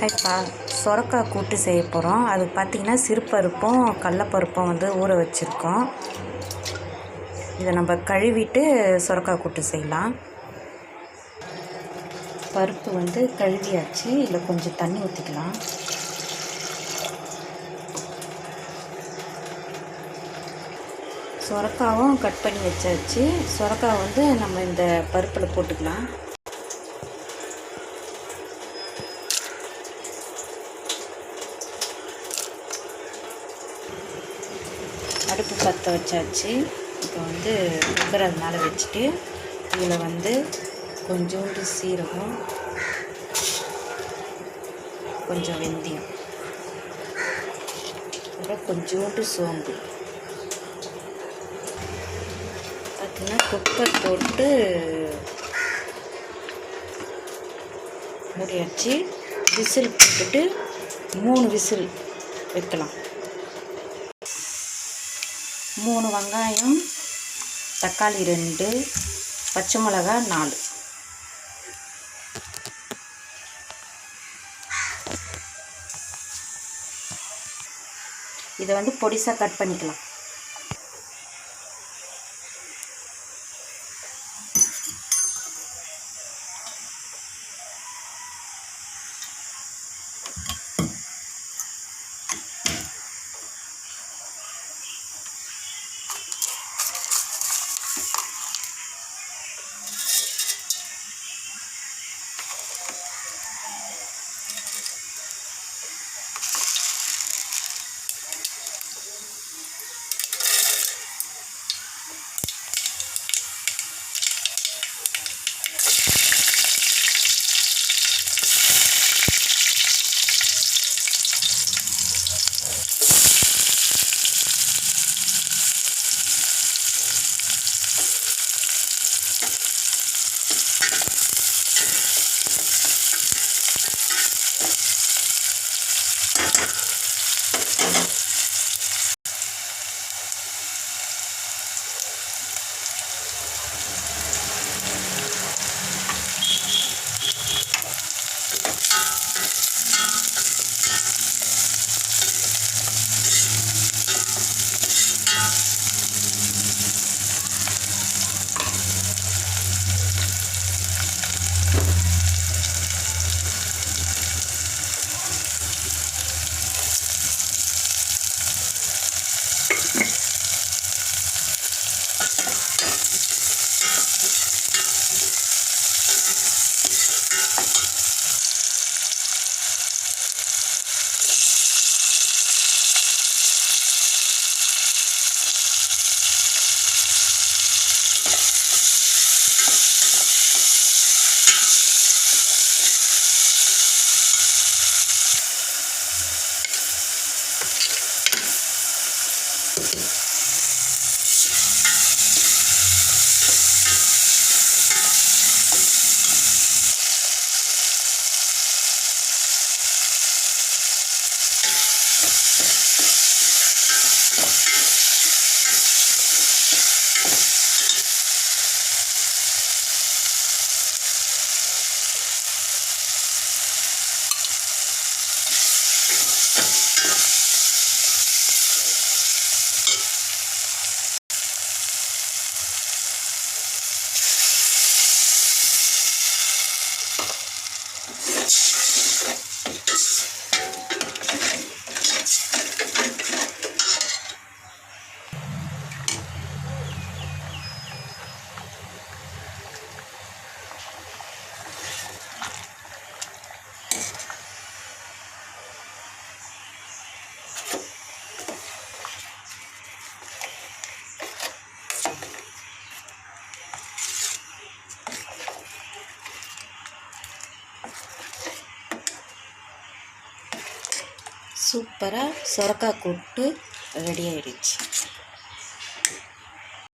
ஹைப்பா சொரக்காய் கூட்டு செய்ய போகிறோம் அது பார்த்திங்கன்னா சிறுபருப்பும் கடலப்பருப்பும் வந்து ஊற வச்சுருக்கோம். இதை நம்ம கழுவிட்டு சொரக்காய் கூட்டு செய்யலாம். பருப்பு வந்து கழுவியாச்சு. இதில் கொஞ்சம் தண்ணி ஊற்றிக்கலாம் சொரக்காவும் கட் பண்ணி வச்சாச்சு. சொரக்காய் வந்து நம்ம இந்த பருப்பில் போட்டுக்கலாம். அடுப்பு பற்ற வச்சாச்சு. இப்போ வந்து குக்கர் அது மேலே வச்சுட்டு இதில் வந்து கொஞ்சோண்டு சீரகம் கொஞ்சம் வெந்தயம் அப்புறம் கொஞ்சோண்டு சோம்பு. பார்த்தீங்கன்னா குக்கர் போட்டு மூடியாச்சு. விசில் போட்டுட்டு மூணு விசில் வைக்கலாம். மூணு வெங்காயம் தக்காளி ரெண்டு பச்சை மிளகா நாலு. இதை வந்து பொடிசாக கட் பண்ணிக்கலாம். சூப்பராக சொரக்காய் கூட்டு ரெடி ஆகிடுச்சு